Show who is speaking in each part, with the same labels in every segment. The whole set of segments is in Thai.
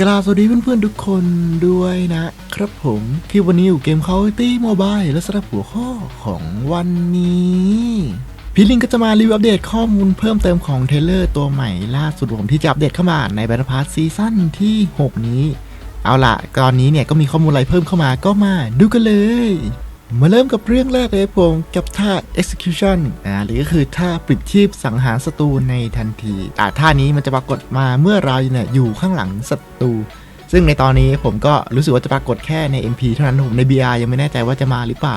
Speaker 1: กราบสวัสดีเพื่อนๆทุกคนด้วยนะครับผมที่วันนี้อยู่เกม Call of Duty Mobile และสำหรับหัวข้อของวันนี้พี่ลิงก็จะมารีวิวอัปเดตข้อมูลเพิ่มเติมของเทเลอร์ตัวใหม่ล่าสุดผมที่จะอัปเดตเข้ามาในแบทพาร์ทซีซั่นที่ 6 นี้ เอาล่ะ ตอนนี้เนี่ยก็มีข้อมูลอะไรเพิ่มเข้ามาก็มาดูกันเลย มาเริ่มกับเรื่องแรกเลยผมกับท่า execution อ่าหรือก็คือท่าปลิดชีพสังหารศัตรูในทันที อ่าท่านี้มันจะปรากฏมาเมื่อเราเนี่ยอยู่ข้างหลังศัตรู ซึ่งในตอนนี้ผมก็รู้สึกว่าจะปรากฏแค่ใน MP เท่านั้นผมใน BR ยังไม่แน่ใจว่าจะมาหรือเปล่า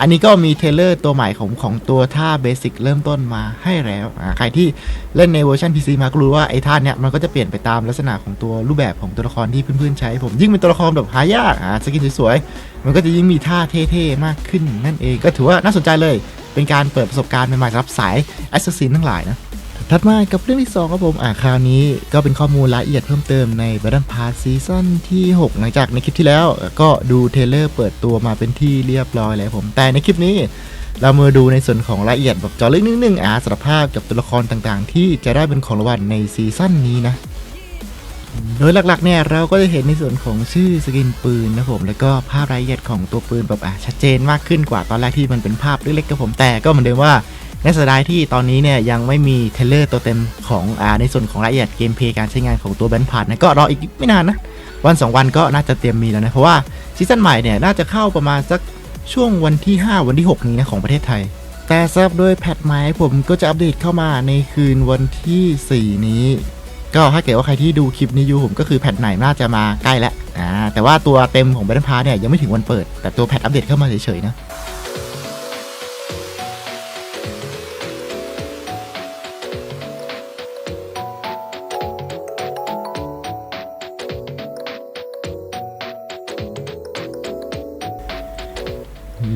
Speaker 1: อันนี้ก็มีเทเลอร์ตัวใหม่ของของตัวท่าเบสิกเริ่มต้นมาให้แล้วใครที่เล่นในเวอร์ชัน PC มาก็รู้ว่าไอ้ท่าเนี้ยมันก็จะเปลี่ยนไปตามลักษณะของตัวรูปแบบของตัวละครที่เพื่อนๆใช้ ผมยิ่งเป็นตัวละครแบบหายากอ่าสกินสวยๆมันก็จะยิ่งมีท่าเท่ๆมากขึ้นนั่นเองก็ถือว่าน่าสนใจเลยเป็นการเปิดประสบการณ์ใหม่ๆรับสายแอสซัสซินทั้งหลายนะ ถัดมากับเรื่องที่ 2 ครับผม อ่าคราวนี้ก็เป็นข้อมูลรายละเอียดเพิ่มเติมใน Battle Pass ซีซั่นที่ 6 หลังจากในคลิปที่แล้ว ก็ดูเทเลอร์เปิดตัวมาเป็นที่เรียบร้อยแล้วผม แต่ในคลิปนี้เรามาดูในส่วนของรายละเอียดแบบจอลึกนิดนึงอ่าสารภาพกับตัวละครต่างๆ ที่จะได้เป็นของรางวัลในซีซั่นนี้นะ โดยหลักๆเนี่ยเราก็จะเห็นในส่วนของชื่อสกินปืนนะผมแล้วก็ภาพรายละเอียดของตัวปืนแบบอะชัดเจนมากขึ้นกว่าตอนแรกที่มันเป็นภาพเล็กๆกับผมแต่ก็เหมือนเดิมว่า ในสดายที่ตอนนี้เนี่ยยังไม่มีเทเลอร์ตัวเต็มของอ่าในส่วนของรายละเอียดเกมเพลย์การใช้งานของตัวแบนพาร์นะก็รออีกไม่นานนะวัน 2 วันก็น่าจะเตรียมมีแล้วนะ เพราะว่าซีซั่นใหม่เนี่ยน่าจะเข้าประมาณสักช่วงวันที่ 5 วันที่ 6 นี้นะของประเทศไทย แต่สำหรับโดยแพทใหม่ผมก็จะอัปเดตเข้ามาในคืนวันที่ 4 นี้ ก็ถ้าเกิดว่าใครที่ดูคลิปนี้อยู่ผมก็คือแพทไหนน่าจะมาใกล้แล้วอ่าแต่ว่าตัวเต็มของ Battle Pass เนี่ยยังไม่ถึงวันเปิด แต่ตัวแพทอัปเดตเข้ามาเฉยๆนะ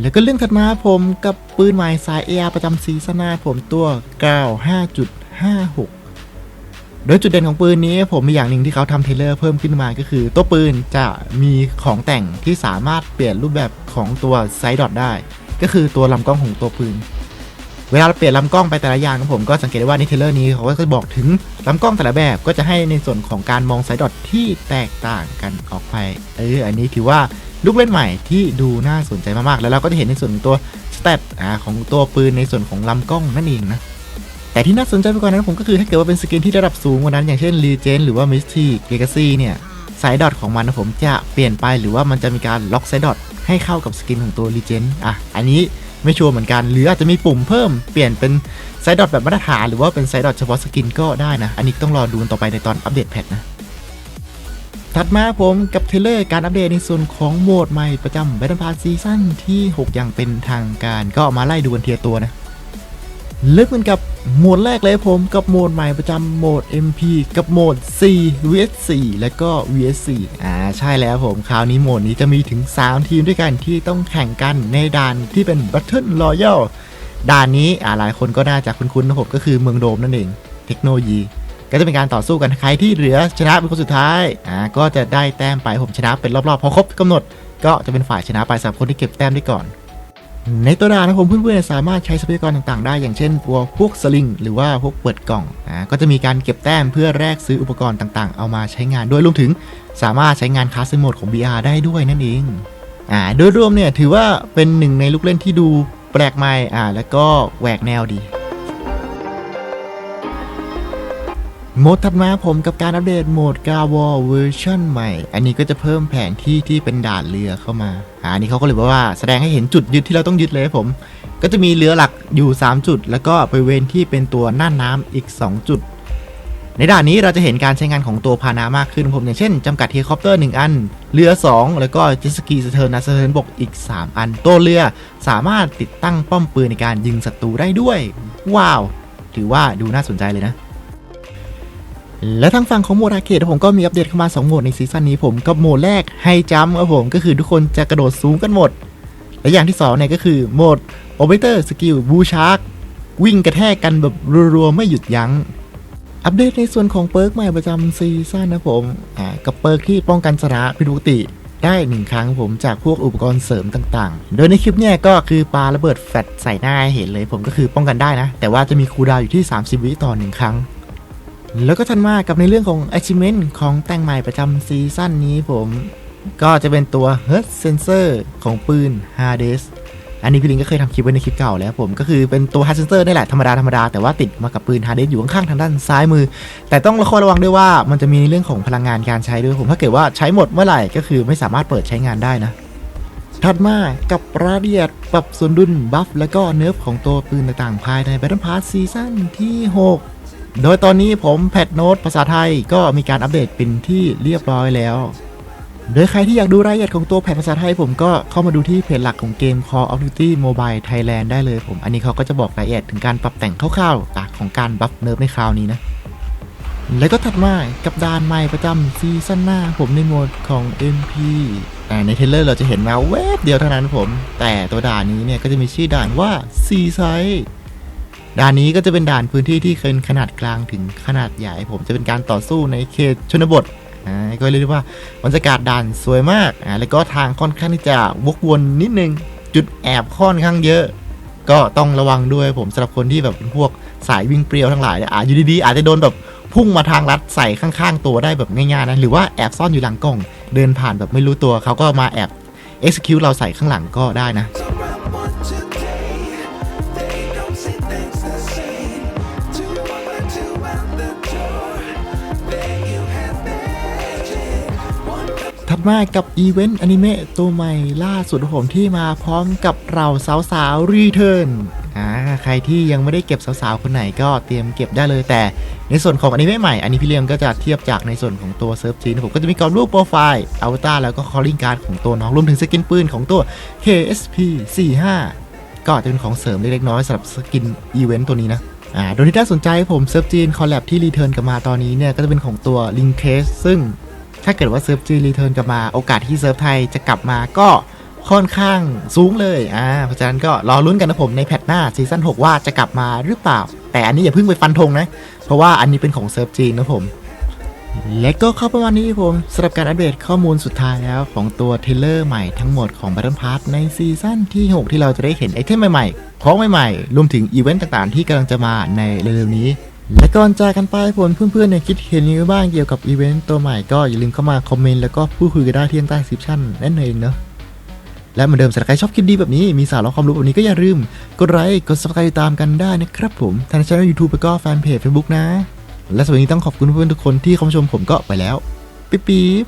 Speaker 1: แล้วก็เรื่องถัดมาผมกับปืนหม่สาย AR ประจำซีซั่นหน้าผมตัว 95.56โดยจุดเด่นของปืนนี้ผมมีอย่างหนึ่งที่เขาทำเทเลอร์เพิ่มขึ้นมาก็คือ ตัวปืนจะมีของแต่งที่สามารถเปลี่ยนรูปแบบของตัวไซดอทได้ ก็คือตัวลำกล้องของตัวปืน เวลาเราเปลี่ยนลำกล้องไปแต่ละอย่างกับผมก็สังเกตได้ว่าในเทเลอร์นี้เขาก็จะบอกถึงลำกล้องแต่ละแบบก็จะให้ในส่วนของการมองไซดอทที่แตกต่างกันออกไป เอออันนี้ถือว่า ลูกเล่นใหม่ที่ดูน่าสนใจมากๆ แล้วเราก็จะเห็นในส่วนของตัวสเตตอ่าของตัวปืนในส่วนของลำกล้องนั่นเองนะ แต่ที่น่าสนใจไปกว่านั้นผมก็คือถ้าเกิดว่าเป็นสกินที่ระดับสูงกว่านั้น อย่างเช่น Legend หรือว่า Mystic Legacy เนี่ยไซดอทของมันนะผมจะเปลี่ยนไปหรือว่ามันจะมีการล็อกไซดอทให้เข้ากับสกินของตัว Legend อะอันนี้ไม่ชัวร์เหมือนกัน หรืออาจจะมีปุ่มเพิ่มเปลี่ยนเป็นไซดอทแบบมาตรฐานหรือว่าเป็นไซดอทเฉพาะสกินก็ได้นะ อันนี้ต้องรอดูต่อไปในตอนอัปเดตแพทนะ ถัดมาผมกับเทเลอร์การอัปเดตในส่วนของโหมดใหม่ประจำ Battle Pass ซีซั่นที่ 6 อย่างเป็นทางการก็มาไล่ดูกันเทียตัวนะเริ่มกันกับโหมดแรกเลยผมกับโหมดใหม่ประจำโหมด MP กับโหมด C vs 4และก็ vs 4อ่าใช่แล้วผมคราวนี้โหมดนี้จะมีถึง 3 ทีมด้วยกันที่ต้องแข่งกันในด่านที่เป็น Battle Royale ด่านนี้อ่าหลายคนก็น่าจะคุ้นๆนะผมก็คือเมืองโดมนั่นเอง เทคโนโลยี ก็จะเป็นการต่อสู้กันใครที่เหลือชนะเป็นคนสุดท้ายอ่าก็จะได้แต้มไปผมชนะเป็นรอบๆพอครบกำหนด ก็จะเป็นฝ่ายชนะไปสำหรับคนที่เก็บแต้มได้ก่อน ในตัวดานนะผมเพื่อนๆสามารถใช้ทรัพยากรต่างๆ ได้อย่างเช่นตัวพวกสลิงหรือว่าพวกเปิดกล่องอ่าก็จะมีการเก็บแต้มเพื่อแลกซื้ออุปกรณ์ต่างๆ เอามาใช้งานด้วยรวมถึงสามารถใช้งานคลาสโหมดของ BR ได้ด้วยนั่นเองอ่าโดยรวมเนี่ยถือว่าเป็นหนึ่งในลูกเล่นที่ดูแปลกใหม่อ่าแล้วก็แหวกแนวดี โหมดถัดมาผมกับการอัปเดตโหมดกาวอเวอร์ชันใหม่ อันนี้ก็จะเพิ่มแผนที่ที่เป็นด่านเรือเข้ามาอ่าอันนี้เขาก็เลยบอกว่าแสดงให้เห็นจุดยึดที่เราต้องยึดเลยครับผม ก็จะมีเรือหลักอยู่ 3 จุด แล้วก็บริเวณที่เป็นตัวหน่านน้ำอีก 2 จุด ในด่านนี้เราจะเห็นการใช้งานของตัวพานะมากขึ้นผมอย่างเช่นจำกัดเฮลิคอปเตอร์ 1 อัน เรือ 2 แล้วก็เจสกีสะเทินนะสะเทินบกอีก 3 อันตัวเรือสามารถติดตั้งป้อมปืนในการยิงศัตรูได้ด้วย ว้าว ถือว่าดูน่าสนใจเลยนะ และทางฝั่งของโหมดอาเคดผมก็มีอัปเดตเข้ามา 2 โหมดในซีซั่นนี้ผมกับโหมดแรกไฮจัมครับผมก็คือทุกคนจะกระโดดสูงกันหมด และอย่างที่2เนี่ยก็คือโหมดโอเปเตอร์สกิลบูชาร์กวิ่งกระแทกกันแบบรัวๆไม่หยุดยัง้งอัปเดตในส่วนของเปิร์กใหม่ประจำซีซั่นนะผมอ่ากับเปิร์กที่ป้องกันสระพิษปกติได้หนึ่งครั้งผมจากพวกอุปกรณ์เสริมต่างๆ โดยในคลิปเนี่ยก็คือปาระเบิดแฟลชใส่หน้าหเห็นเลยผมก็คือป้องกันได้นะ แต่ว่าจะมีคูลดาวอยู่ที่ 30 วิต่อหนึ่งครั้ง แล้วก็ทันมากับในเรื่องของ achievement ของแต่งใหม่ประจำซีซั่นนี้ผม ก็จะเป็นตัว Hurt Sensor ของปืน Hades อันนี้พี่ลิงก็เคยทำคลิปไว้ในคลิปเก่าแล้วผมก็คือเป็นตัว Hurt Sensor นี่แหละธรรมดาธรรมดาแต่ว่าติดมากับปืน Hades อยู่ข้างๆทางด้านซ้ายมือ แต่ต้องระคระวังด้วยว่ามันจะมีเรื่องของพลังงานการใช้ด้วยผมถ้าเกิดว่าใช้หมดเมื่อไหร่ก็คือไม่สามารถเปิดใช้งานได้นะถัดมากับรายละเอียดปรับสมดุลบัฟและก็เนิร์ฟของตัวปืนต่างๆภายใน Battle Pass ซีซั่นที่ 6 โดยตอนนี้ผมแพทโน้ตภาษาไทยก็มีการอัปเดตเป็นที่เรียบร้อยแล้ว โดยใครที่อยากดูรายละเอียดของตัวแผ่นภาษาไทย ผมก็เข้ามาดูที่เพจหลักของเกม Call of Duty Mobile Thailand ได้เลยผม อันนี้เขาก็จะบอกรายละเอียดถึงการปรับแต่งคร่าวๆตาของการบัฟเนิร์ฟในคราวนี้นะ แล้วก็ถัดมากับด่านใหม่ประจำซีซั่นหน้า ผมในโหมดของ MP อ่ในเทรลเลอร์เราจะเห็นมาแวบเดียวเท่านั้นผม แต่ตัวด่านนี้เนี่ยก็จะมีชื่อด่านว่าซีไซ ด่านนี้ก็จะเป็นด่านพื้นที่ที่เป็นขนาดกลางถึงขนาดใหญ่ผมจะเป็นการต่อสู้ในเขตชนบทอ่าก็เรียกได้ว่าบรรยากาศด่านสวยมากอ่าแล้วก็ทางค่อนข้างที่จะวกวนนิดนึง จุดแอบค่อนข้างเยอะ ก็ต้องระวังด้วยผมสำหรับคนที่แบบเป็นพวกสายวิ่งเปรียวทั้งหลายเนี่ยอาจอยู่ดีๆอาจจะโดนแบบพุ่งมาทางลัดใส่ข้างๆตัวได้แบบง่ายๆนะหรือว่าแอบซ่อนอยู่หลังกล่อง เดินผ่านแบบไม่รู้ตัวเขาก็มาแอบ execute เราใส่ข้างหลังก็ได้นะ ดมากับอีเวนต์อนิเมะตัวใหม่ล่าสุดของผมที่มาพร้อมกับเราสาวๆรีเทิร์นอ่าใครที่ยังไม่ได้เก็บสาวๆคนไหนก็เตรียมเก็บได้เลยแต่ในส่วนของอนิเมะใหม่อันนี้พี่เลี้ยมก็จะเทียบจากในส่วนของตัวเซิร์ฟจีนผมก็จะมีกรอบรูปโปรไฟล์อวตารแล้วก็คอลลิ่งการ์ดของตัวน้องรวมถึงสกินปืนของตัว KSP 45ก็จะเป็นของเสริมเล็กๆน้อยสำหรับสกินอีเวนต์ตัวนี้นะอ่าโดยที่น่าสนใจผมเซิร์ฟจีนคอลแลบที่รีเทิร์นกลับมาตอนนี้เนี่ยก็จะเป็นของตัว l i n k c a s e ซึ่ง ถ้าเกิดว่าเซิร์ฟจีนรีเทิร์นกลับมาโอกาสที่เซิร์ฟไทยจะกลับมาก็ค่อนข้างสูงเลยอ่าเพราะฉะนั้นก็รอลุ้นกันนะผมในแพทหน้าซีซั่น6ว่าจะกลับมาหรือเปล่า แต่อันนี้อย่าเพิ่งไปฟันธงนะ เพราะว่าอันนี้เป็นของเซิร์ฟจีนนะผม และก็เข้าประมาณนี้ผมสำหรับการอัปเดตข้อมูลสุดท้ายแล้วของตัวเทเลอร์ใหม่ทั้งหมดของ Battle Pass ในซีซั่นที่ 6 ที่เราจะได้เห็นไอเทมใหม่ๆ ของใหม่ๆ รวมถึงอีเวนต์ต่างๆ ที่กำลังจะมาในเร็วๆนี้ และก่อนจากกันไปผลเพื่อนๆเนี่ยคิดเห็นยังไงบ้างเกี่ยวกับอีเวนต์ตัวใหม่ก็อย่าลืมเข้ามาคอมเมนต์แล้วก็พูดคุยกันได้ที่ใต้คลิปชั่นนั่นเองเนาะและเหมือนเดิมสำหรับใครชอบคลิปดีแบบนี้มีสาระความรู้แบบนี้ก็อย่าลืม กดไลค์กด subscribe ติดตามกันได้นะครับผมทางช่องยูทูบแล้วก็แฟนเพจเฟซบุ๊กนะ และสวันนี้ต้องขอบคุณเพื่อนๆทุกคนที่เข้ามาชมผมก็ไปแล้ว ปิ๊บปิ๊บ